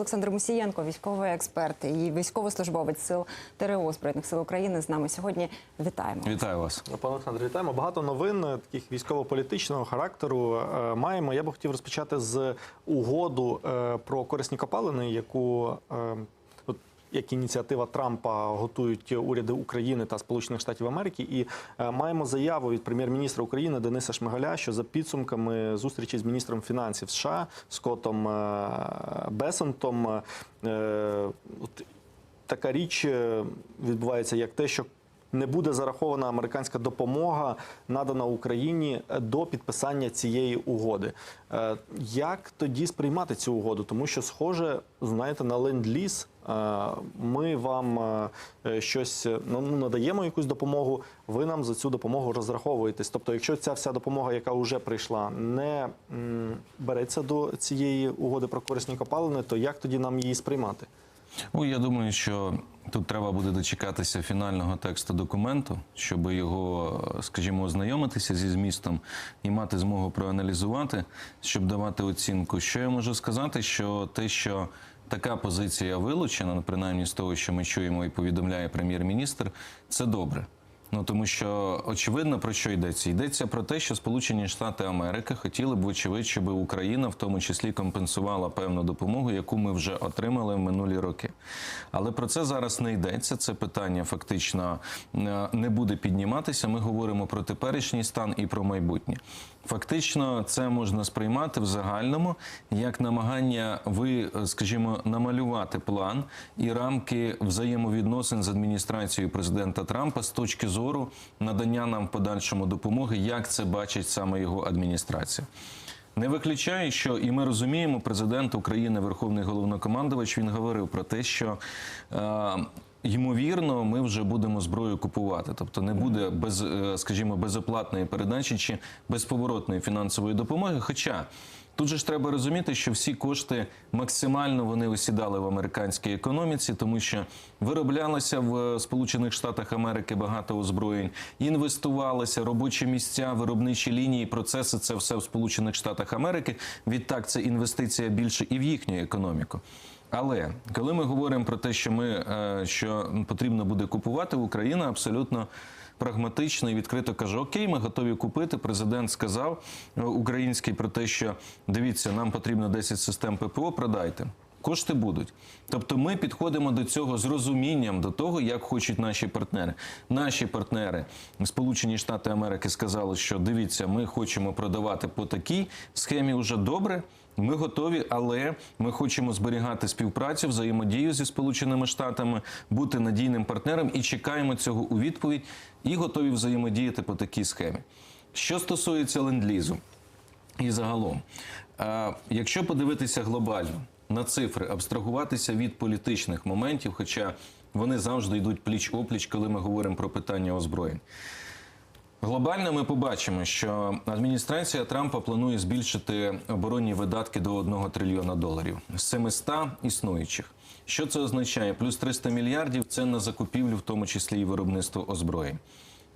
Олександр Мусієнко, військовий експерт і військовослужбовець сил ТРО Збройних сил України з нами сьогодні. Вітаємо. Вітаю вас. Пане Олександр. вітаємо. Багато новин е, таких військово-політичного характеру е, маємо. Я би хотів розпочати з угоду е, про корисні копалини, яку е, як ініціатива Трампа готують уряди України та Сполучених Штатів Америки, і е, маємо заяву від прем'єр-міністра України Дениса Шмигаля, що за підсумками зустрічі з міністром фінансів США Скоттом е, Бесентом е, така річ відбувається, як те, що не буде зарахована американська допомога, надана Україні до підписання цієї угоди. Як тоді сприймати цю угоду? Тому що, схоже, знаєте, на ленд-ліз ми вам е, щось ну, надаємо якусь допомогу, ви нам за цю допомогу розраховуєтесь. Тобто, якщо ця вся допомога, яка вже прийшла, не береться до цієї угоди про корисні копалини, то як тоді нам її сприймати? Ну я думаю, що тут треба буде дочекатися фінального тексту документу, щоб його, скажімо, ознайомитися зі змістом і мати змогу проаналізувати, щоб давати оцінку. Що я можу сказати, що те, що така позиція вилучена, ну, принаймні з того, що ми чуємо і повідомляє прем'єр-міністр, це добре. Ну тому що очевидно про що йдеться? Йдеться про те, що Сполучені Штати Америки хотіли б, вочевидь, щоб Україна в тому числі компенсувала певну допомогу, яку ми вже отримали в минулі роки. Але про це зараз не йдеться. Це питання фактично е, не буде підніматися. Ми говоримо про теперішній стан і про майбутнє. Фактично, це можна сприймати в загальному як намагання ви, е, скажімо, намалювати план і рамки взаємовідносин з адміністрацією президента Трампа з точки зору надання нам подальшому допомоги, як це бачить саме його адміністрація. Не виключаю, що і ми розуміємо, президент України, Верховний головнокомандувач, він говорив про те, що е, ймовірно ми вже будемо зброю купувати, тобто не буде без, е, скажімо, безоплатної передачі чи безповоротної фінансової допомоги. Хоча Тут же ж треба розуміти, що всі кошти максимально вони осідали в американській економіці, тому що вироблялося в Сполучених Штатах Америки багато озброєнь, інвестувалися робочі місця, виробничі лінії, процеси. Це все в Сполучених Штатах Америки. Відтак це інвестиція більше і в їхню економіку. Але коли ми говоримо про те, що ми е, що потрібно буде купувати, Україна абсолютно прагматично і відкрито каже: Окей, ми готові купити. Президент сказав е, український про те, що дивіться, нам потрібно 10 систем ППО. Продайте. Кошти будуть, тобто ми підходимо до цього з розумінням до того, як хочуть наші партнери. Наші партнери, Сполучені Штати Америки, сказали, що дивіться, ми хочемо продавати по такій схемі вже добре. Ми готові, але ми хочемо зберігати співпрацю, взаємодію зі Сполученими Штатами, бути надійним партнером і чекаємо цього у відповідь і готові взаємодіяти по такій схемі. Що стосується ленд-лізу і загалом, якщо подивитися глобально на цифри, абстрагуватися від політичних моментів, хоча вони завжди йдуть пліч опліч, коли ми говоримо про питання озброєнь. Глобально ми побачимо, що адміністрація Трампа планує збільшити оборонні видатки до 1 трильйона доларів з 700 існуючих. Що це означає? Плюс 300 мільярдів це на закупівлю, в тому числі і виробництво озброєнь.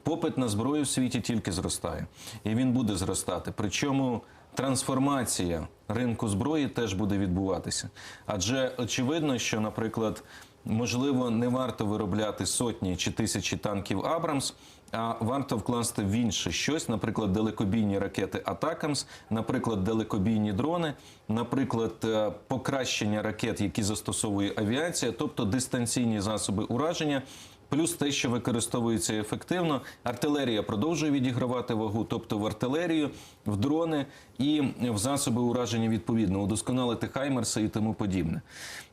Попит на зброю в світі тільки зростає, і він буде зростати. Причому трансформація ринку зброї теж буде відбуватися. Адже очевидно, що, наприклад, можливо, не варто виробляти сотні чи тисячі танків Абрамс. А варто вкласти в інше щось, наприклад, далекобійні ракети Атакамс, наприклад, далекобійні дрони, наприклад, е, покращення ракет, які застосовує авіація, тобто дистанційні засоби ураження. Плюс те, що використовується ефективно, артилерія продовжує відігравати вагу, тобто в артилерію, в дрони і в засоби ураження відповідно, удосконалити хаймерси і тому подібне.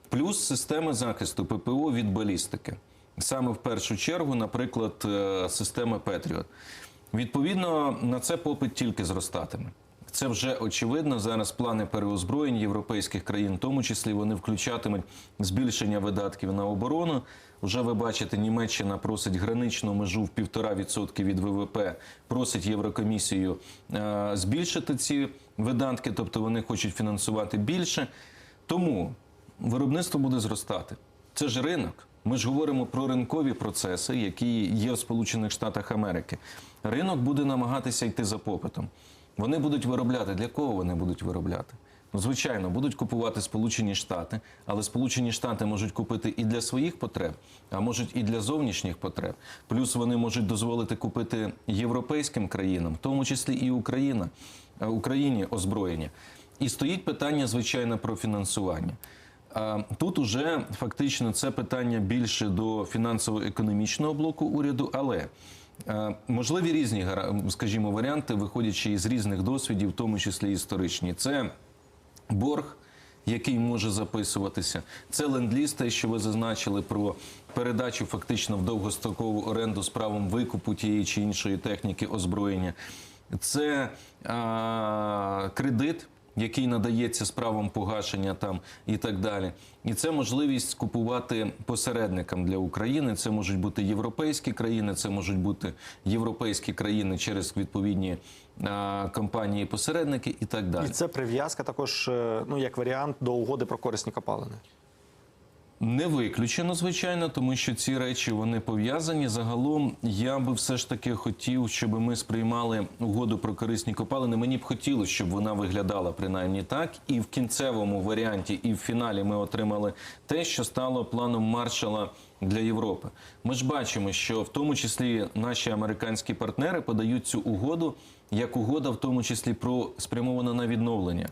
Плюс системи захисту ППО від балістики саме в першу чергу, наприклад, е, системи Петріот. Відповідно, на це попит тільки зростатиме. Це вже очевидно. Зараз плани переозброєнь європейських країн, в тому числі вони включатимуть збільшення видатків на оборону. Вже ви бачите, Німеччина просить граничну межу в 1,5% від ВВП, просить Єврокомісію е, збільшити ці видатки, тобто вони хочуть фінансувати більше. Тому виробництво буде зростати. Це ж ринок. Ми ж говоримо про ринкові процеси, які є в Сполучених Штатах Америки. Ринок буде намагатися йти за попитом. Вони будуть виробляти. Для кого вони будуть виробляти? Ну, звичайно, будуть купувати Сполучені Штати, але Сполучені Штати можуть купити і для своїх потреб, а можуть і для зовнішніх потреб. Плюс вони можуть дозволити купити європейським країнам, в тому числі і Україна, е, Україні озброєння. І стоїть питання, звичайно, про фінансування. Тут уже фактично це питання більше до фінансово-економічного блоку уряду, але можливі різні, скажімо, варіанти, виходячи із різних досвідів, в тому числі історичні. Це борг, який може записуватися. Це ленд-ліз, те, що ви зазначили про передачу фактично в довгострокову оренду з правом викупу тієї чи іншої техніки озброєння. Це а, кредит. Який надається з правом погашення там і так далі, і це можливість купувати посередникам для України. Це можуть бути європейські країни, це можуть бути європейські країни через відповідні а, компанії-посередники і так далі. І це прив'язка також, е, ну як варіант до угоди про корисні копалини. Не виключено, звичайно, тому що ці речі вони пов'язані. Загалом я би все ж таки хотів, щоб ми сприймали угоду про корисні копалини. Мені б хотілося, щоб вона виглядала принаймні так. І в кінцевому варіанті, і в фіналі ми отримали те, що стало планом Маршала для Європи. Ми ж бачимо, що в тому числі наші американські партнери подають цю угоду як угода, в тому числі про спрямована на відновлення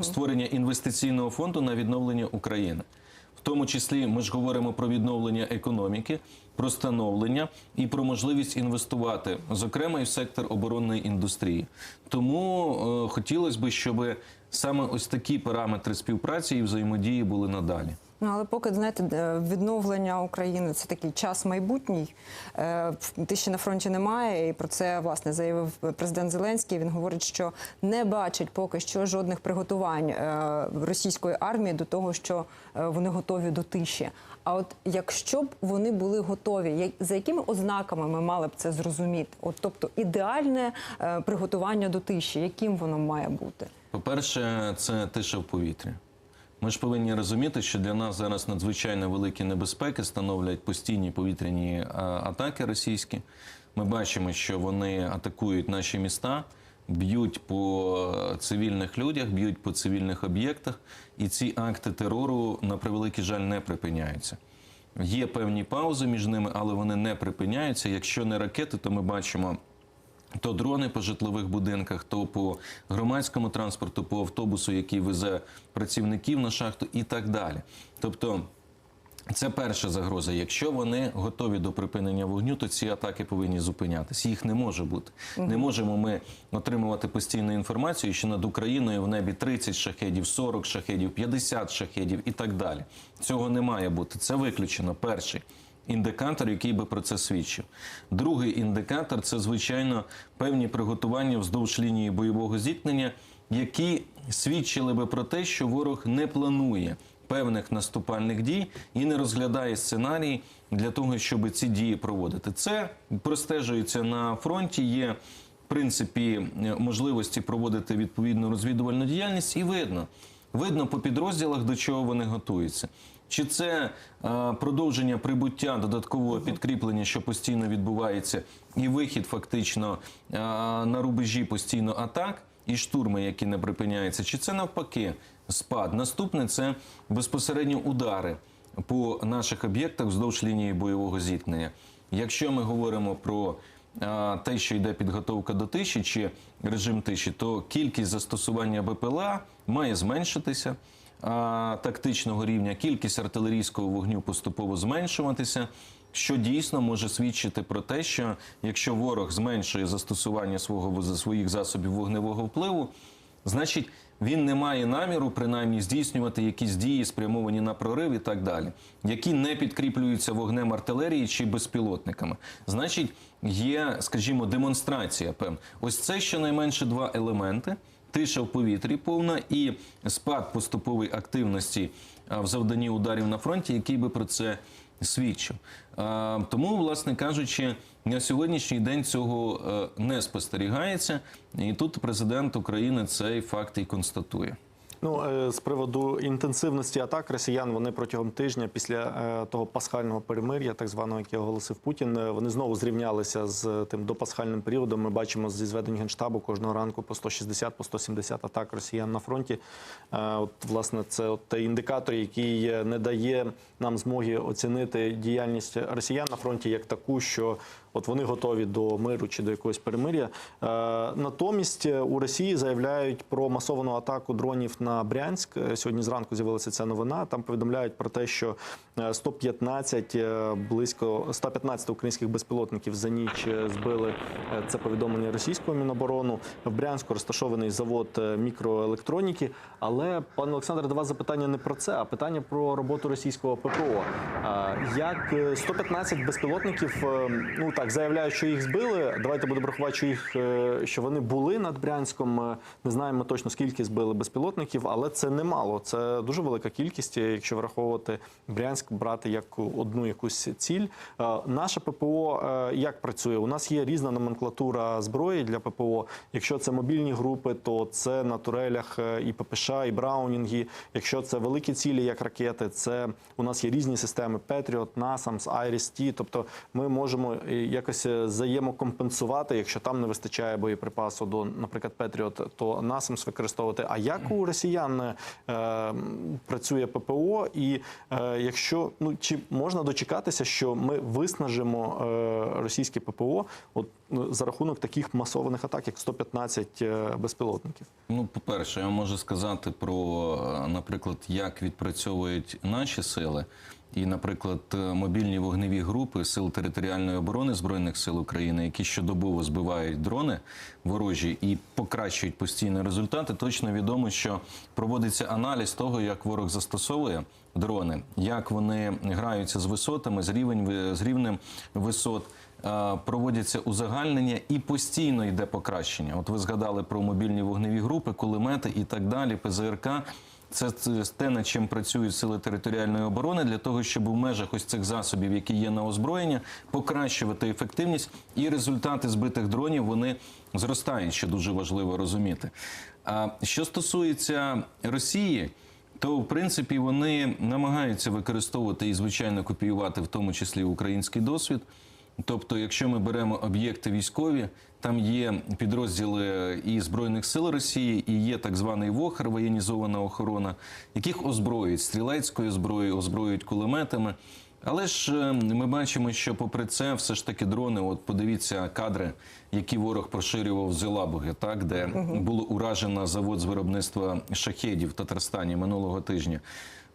створення інвестиційного фонду на відновлення України. Тому числі ми ж говоримо про відновлення економіки, про становлення і про можливість інвестувати, зокрема і в сектор оборонної індустрії. Тому е, хотілося б, щоб саме ось такі параметри співпраці і взаємодії були надалі. Ну, але поки знаєте, відновлення України це такий час майбутній. Е, Тиші на фронті немає, і про це власне заявив президент Зеленський. Він говорить, що не бачить поки що жодних приготувань е, російської армії до того, що е, вони готові до тиші. А от якщо б вони були готові, за якими ознаками ми мали б це зрозуміти? От тобто ідеальне приготування до тиші, яким воно має бути? По-перше, це тиша в повітрі. Ми ж повинні розуміти, що для нас зараз надзвичайно великі небезпеки становлять постійні повітряні атаки російські. Ми бачимо, що вони атакують наші міста, б'ють по е, цивільних людях, б'ють по цивільних об'єктах, і ці акти терору, на превеликий жаль, не припиняються. Є певні паузи між ними, але вони не припиняються. Якщо не ракети, то ми бачимо то дрони по житлових будинках, то по громадському транспорту, по автобусу, який везе працівників на шахту, і так далі. Тобто. Це перша загроза. Якщо вони готові до припинення вогню, то ці атаки повинні зупинятися. Їх не може бути. Не можемо ми отримувати постійну інформацію, що над Україною в небі 30 шахедів, 40 шахедів, 50 шахедів і так далі. Цього не має бути. Це виключено. Перший індикатор, який би про це свідчив. Другий індикатор це звичайно певні приготування вздовж лінії бойового зіткнення, які свідчили би про те, що ворог не планує певних наступальних дій і не розглядає сценарії для того, щоб ці дії проводити. Це простежується на фронті. Є в принципі можливості проводити відповідну розвідувальну діяльність, і видно. Видно по підрозділах, до чого вони готуються. Чи це е, продовження прибуття додаткового підкріплення, що постійно відбувається, і вихід фактично е, на рубежі постійно атак і штурми, які не припиняються, чи це навпаки спад? Наступне це безпосередньо удари по наших об'єктах вздовж лінії бойового зіткнення. Якщо ми говоримо про те, що йде підготовка до тиші чи режим тиші, то кількість застосування БПЛА має зменшитися тактичного рівня, кількість артилерійського вогню поступово зменшуватися. Що дійсно може свідчити про те, що якщо ворог зменшує застосування свого своїх засобів вогневого впливу, значить він не має наміру принаймні здійснювати якісь дії, спрямовані на прорив і так далі, які не підкріплюються вогнем артилерії чи безпілотниками. Значить, є, скажімо, демонстрація певна. Ось це щонайменше два елементи. Тиша в повітрі повна і спад поступової активності в завданні ударів на фронті, який би про це свідчив. Тому, власне кажучи, на сьогоднішній день цього е, не спостерігається, і тут президент України цей факт і констатує. Ну е, з приводу інтенсивності атак росіян вони протягом тижня після е, того пасхального перемир'я, так званого, яке оголосив Путін, е, вони знову зрівнялися з тим допасхальним періодом. Ми бачимо зі зведень генштабу кожного ранку по 160, по 170 атак росіян на фронті. От власне це от той індикатор, який не дає нам змоги оцінити діяльність росіян на фронті як таку, що от вони готові до миру чи до якогось перемир'я. Натомість у Росії заявляють про масовану атаку дронів на Брянськ. Е, Сьогодні зранку з'явилася ця новина. Там повідомляють про те, що 115, е, близько 115 українських безпілотників за ніч е, збили. Е, Це повідомлення російського міноборону. В Брянську розташований завод е, мікроелектроніки. Але пане Олександре, до вас запитання не про це, а питання про роботу російського ППО. Як е, 115 безпілотників, е, ну так заявляють, що їх збили. Давайте будемо рахувати, що їх е, що вони були над Брянськом. Е, Не знаємо точно скільки збили безпілотників, але це немало. Це дуже велика кількість, е, якщо враховувати Брянськ, брати як одну якусь ціль. Е, Наше ППО е, як працює? У нас є різна номенклатура зброї для ППО. Якщо це мобільні групи, то це на турелях е, і ППШ, і Браунінги. Якщо це великі цілі, як ракети, це у нас є різні системи Patriot, NASAMS, IRIS-T. Тобто ми можемо якось взаємокомпенсувати, якщо там не вистачає боєприпасу до, наприклад, Patriot, то NASAMS використовувати. А як у росіян працює ППО? І якщо ну чи можна дочекатися, що ми виснажимо е, російське ППО от ну, за рахунок таких масованих атак, як 115 е, безпілотників? Ну, по-перше, я можу сказати про, е, наприклад, як відпрацьовують наші сили. І, наприклад, е, мобільні вогневі групи сил територіальної оборони збройних сил України, які щодобово збивають дрони ворожі і покращують постійні результати. Точно відомо, що проводиться аналіз того, як ворог застосовує дрони, як вони граються з висотами, з рівень з рівнем висот. Е, Проводяться узагальнення і постійно йде покращення. От ви згадали про мобільні вогневі групи, кулемети і так далі, ПЗРК. Це те, над чим працюють сили територіальної оборони для того, щоб у межах ось цих засобів, які є на озброєння, покращувати ефективність і результати збитих дронів вони зростають, що дуже важливо розуміти. А що стосується Росії, то в принципі вони намагаються використовувати і звичайно копіювати, в тому числі український досвід. Тобто, якщо ми беремо об'єкти військові, там є підрозділи і збройних сил Росії, і є так званий ВОХР, воєнізована охорона, яких озброюють стрілецькою зброєю, озброюють кулеметами. Але ж е, ми бачимо, що попри це, все ж таки дрони. От подивіться кадри, які ворог поширював з Елабуги, так де було уражено завод з виробництва шахедів в Татарстані минулого тижня.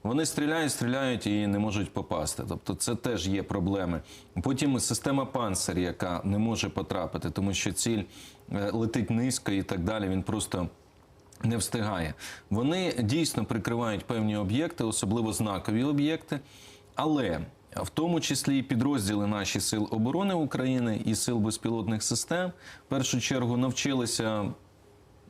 Вони стріляють, стріляють і не можуть попасти. Тобто це теж є проблеми. Потім система панцир, яка не може потрапити, тому що ціль е, летить низько і так далі. Він просто не встигає. Вони дійсно прикривають певні об'єкти, особливо знакові об'єкти, але в тому числі і підрозділи наші сил оборони України і сил безпілотних систем в першу чергу навчилися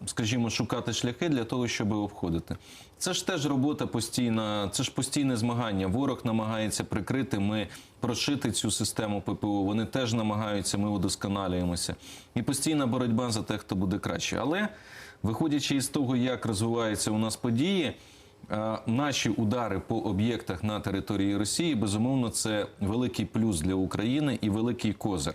скажімо, шукати шляхи для того, щоб обходити. Це ж теж робота постійна, це ж постійне змагання. Ворог намагається прикрити. Ми прошити цю систему ППО. Вони теж намагаються, ми удосконалюємося. І постійна боротьба за те, хто буде краще. Але виходячи із того, як розвиваються у нас події. Е, Наші удари по об'єктах на території Росії безумовно це великий плюс для України і великий козир.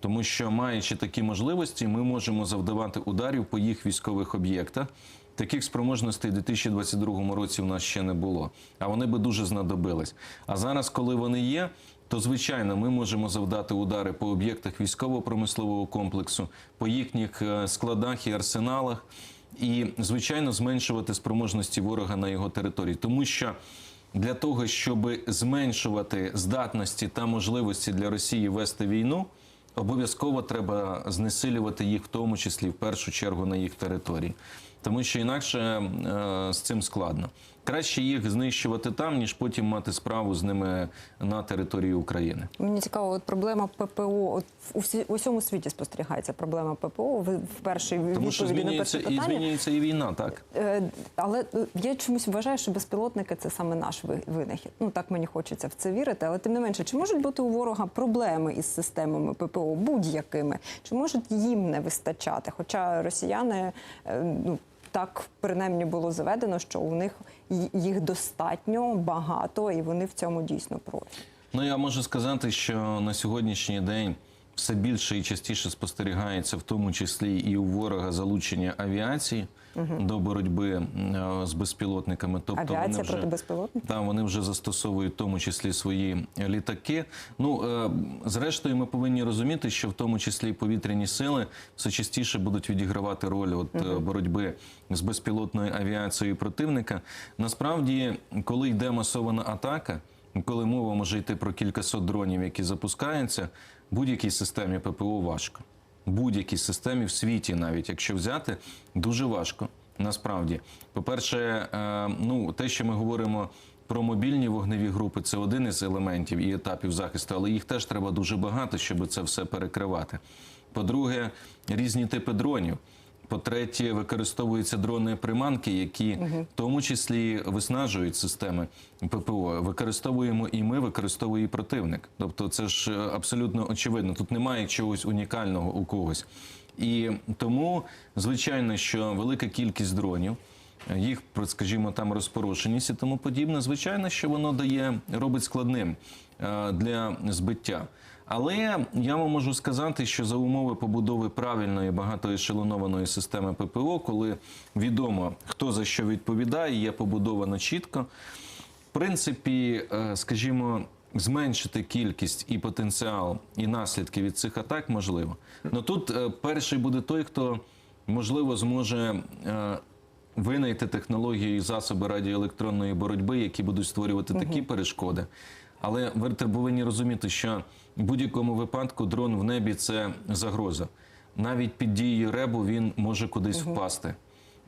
Тому що, маючи такі можливості, ми можемо завдавати ударів по їх військових об'єктах. Таких спроможностей у 2022 році в нас ще не було, а вони би дуже знадобились. А зараз, коли вони є, то звичайно ми можемо завдати удари по об'єктах військово-промислового комплексу, по їхніх е, складах і арсеналах, і звичайно зменшувати спроможності ворога на його території, тому що. Для того щоб зменшувати здатності та можливості для Росії вести війну, обов'язково треба знесилювати їх, в тому числі в першу чергу на їх території, тому що інакше е, з цим складно. Краще їх знищувати там, ніж потім мати справу з ними на території України. Мені цікаво, от проблема ППО. От у всі- у всьому світі спостерігається проблема ППО. Ви в першій Тому що відповіді на змінюється і змінюється і війна, так. Е, Але я чомусь вважаю, що безпілотники це саме наш ви- винахід. Ну так мені хочеться в це вірити. Але тим не менше, чи можуть бути у ворога проблеми із системами ППО будь-якими? Чи можуть їм не вистачати? Хоча росіяни е, ну. Так принаймні було заведено, що у них їх достатньо багато, і вони в цьому дійсно профі. Ну я можу сказати, що на сьогоднішній день все більше і частіше спостерігається, в тому числі і у ворога залучення авіації до боротьби е, з безпілотниками. Тобто Авіація вони вже, проти безпілотників? Та вони вже застосовують в тому числі свої літаки. Ну е, зрештою, ми повинні розуміти, що в тому числі повітряні сили все частіше будуть відігравати роль от е, боротьби з безпілотною авіацією противника. Насправді, коли йде масована атака, коли мова може йти про кількасот дронів, які запускаються, будь-якій системі ППО важко. Будь-якій системі в світі, навіть якщо взяти, дуже важко. Насправді, по-перше, е, ну те, що ми говоримо про мобільні вогневі групи, це один із елементів і етапів захисту, але їх теж треба дуже багато, щоб це все перекривати. По-друге, різні типи дронів. По-третє, використовуються дрони приманки, які в тому числі виснажують системи ППО. Використовуємо і ми, використовує і противник. Тобто, це ж е, абсолютно очевидно. Тут немає чогось унікального у когось. І тому, звичайно, що велика кількість дронів, їх, скажімо, там розпорошеність і тому подібне, звичайно, що воно дає робить складним е, для збиття. Але я вам можу сказати, що за умови побудови правильної багатоешелонованої системи ППО, коли відомо хто за що відповідає, є побудовано чітко. В принципі, е, скажімо, зменшити кількість і потенціал, і наслідки від цих атак можливо. Но тут е, перший буде той, хто можливо зможе. Винайти технології і засоби радіоелектронної боротьби, які будуть створювати такі перешкоди. Але ви повинні розуміти, що в будь-якому випадку дрон в небі це загроза. Навіть під дією ребу він може кудись впасти.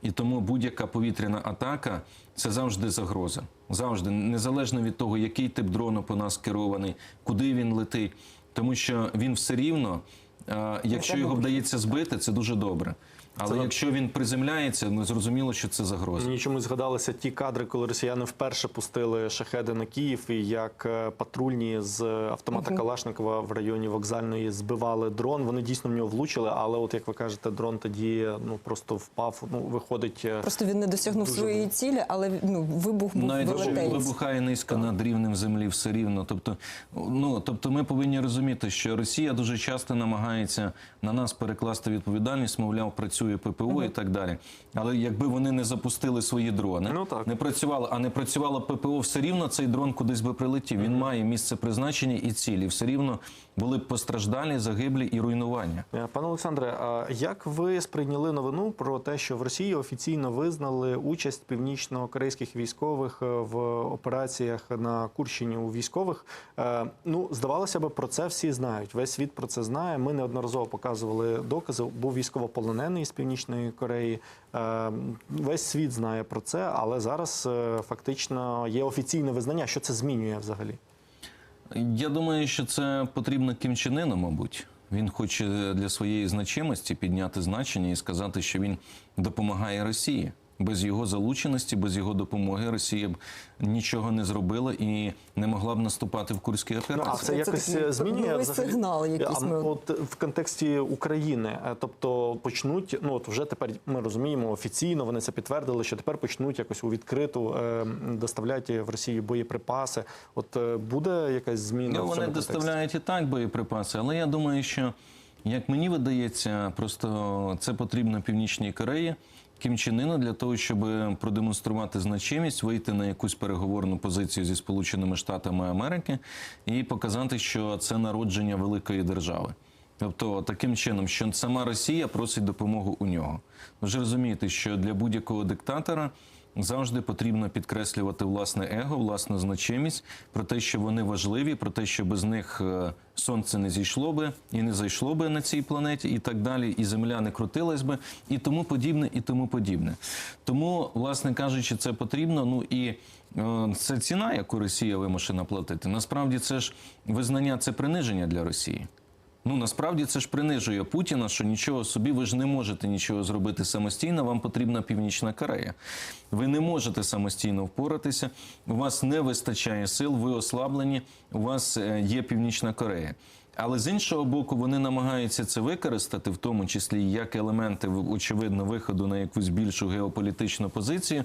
І тому будь-яка повітряна атака це завжди загроза. Завжди, незалежно від того, який тип дрону по нас керований, куди він летить. Тому що він все рівно, е, якщо його вдається збити, це дуже добре. Але Це- якщо він приземляється, ну зрозуміло, що це загроза. Мені чомусь згадалися ті кадри, коли росіяни вперше пустили шахеди на Київ, і як е, патрульні з автомата Калашникова в районі вокзальної збивали дрон. Вони дійсно в нього влучили, але от як ви кажете, дрон тоді ну просто впав. Ну виходить. е, Просто він не досягнув Дуже своєї цілі, але ну вибух був Навіть вибухає низько над рівнем землі, все рівно. Тобто, ну тобто, ми повинні розуміти, що Росія дуже часто намагається на нас перекласти відповідальність, мовляв, працює ППО і так далі. Але якби вони не запустили свої дрони, Ну, так. не працювало, а не працювало ППО, все рівно цей дрон кудись би прилетів. Він має місце призначення і цілі. Все рівно були б постраждалі, загиблі і руйнування. Е, Пане Олександре, а як ви сприйняли новину про те, що в Росії офіційно визнали участь північно-корейських військових е, в операціях на Курщині у військових? Е, Ну, здавалося б, про це всі знають. Весь світ про це знає. Ми неодноразово показували докази. Був військовополонений Північної Кореї. Е, Весь світ знає про це, але зараз е, фактично є офіційне визнання. Що це змінює взагалі? Я думаю, що це потрібно Кім Чен Іну, мабуть. Він хоче для своєї значимості підняти значення і сказати, що він допомагає Росії. Без його залученості, без його допомоги Росія б нічого не зробила і не могла б наступати в курській Ну, операції. а це Це якось такий е, змінює взагалі? сигнал якийсь А, ми- от в контексті України, е, тобто почнуть, ну от вже тепер ми розуміємо офіційно, вони це підтвердили, що тепер почнуть якось у відкриту е, доставляти в Росію боєприпаси. От е, буде якась зміна Ну, в вони контексті? доставляють і так боєприпаси, але я думаю, що як мені видається, просто це потрібно Північній Кореї. Кім Чен Іна для того, щоб продемонструвати значимість, вийти на якусь переговорну позицію зі Сполученими Штатами Америки і показати, що це народження великої держави. Тобто таким чином, що сама Росія просить допомогу у нього. Ви ж розумієте, що для будь-якого диктатора завжди потрібно підкреслювати власне его, власну значимість, про те, що вони важливі, про те, що без них е, сонце не зійшло би і не зайшло би на цій планеті, і так далі, і земля не крутилась би, і тому подібне, і тому подібне. Тому, власне кажучи, це потрібно. Ну і е, це ціна, яку Росія вимушена платити. Насправді це ж визнання, це приниження для Росії. Ну насправді це ж принижує Путіна, що нічого собі, ви ж не можете нічого зробити самостійно. Вам потрібна Північна Корея. Ви не можете самостійно впоратися. У вас не вистачає сил, ви ослаблені. У вас е, є Північна Корея. Але з іншого боку, вони намагаються це використати, в тому числі як елементи, очевидно, виходу на якусь більшу геополітичну позицію,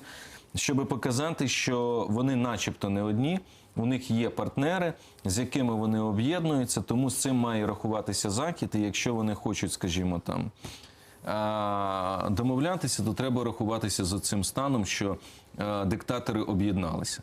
щоб показати, що вони, начебто, не одні. У них є партнери, з якими вони об'єднуються, тому з цим має рахуватися захід. І якщо вони хочуть, скажімо, там домовлятися, то треба рахуватися за цим станом, що диктатори об'єдналися.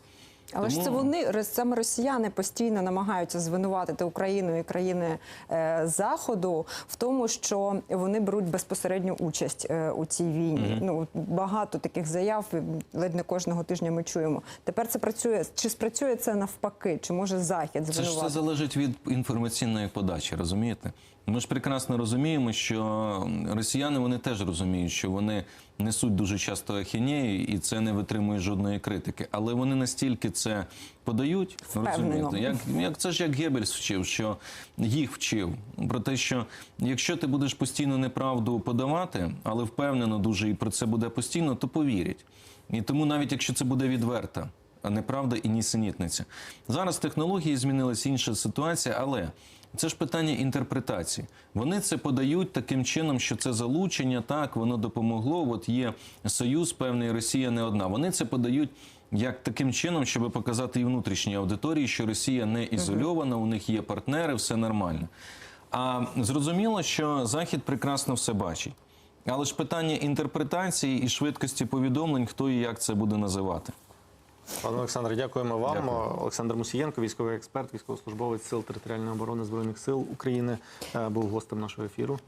Але ж це вони саме росіяни постійно намагаються звинуватити Україну і країни е, Заходу в тому, що вони беруть безпосередню участь е, у цій війні. Ну багато таких заяв ледь не кожного тижня ми чуємо. Тепер це працює. Чи спрацює це навпаки? Чи може захід Це ж звинуватити? залежить від інформаційної подачі, розумієте? Ми ж прекрасно розуміємо, що росіяни вони теж розуміють, що вони несуть дуже часто ахінеї, і це не витримує жодної критики. Але вони настільки це подають, розумієте, як, як це ж як Геббельс вчив, що їх вчив про те, що якщо ти будеш постійно неправду подавати, але впевнено дуже і про це буде постійно, то повірять. І тому навіть якщо це буде відверта а неправда і нісенітниця. Зараз технології змінилися, інша ситуація, але це ж питання інтерпретації. Вони це подають таким чином, що це залучення, так воно допомогло. От є союз, певний Росія не одна. Вони це подають. Як таким чином, щоб показати і внутрішній аудиторії, що Росія не ізольована, у них є партнери, все нормально. А зрозуміло, що Захід прекрасно все бачить. Але ж питання інтерпретації і швидкості повідомлень, хто і як це буде називати. Пане Олександре, дякуємо вам. Дякую. Олександр Мусієнко, військовий експерт, військовослужбовець Сил територіальної оборони Збройних сил України, е, був гостем нашого ефіру.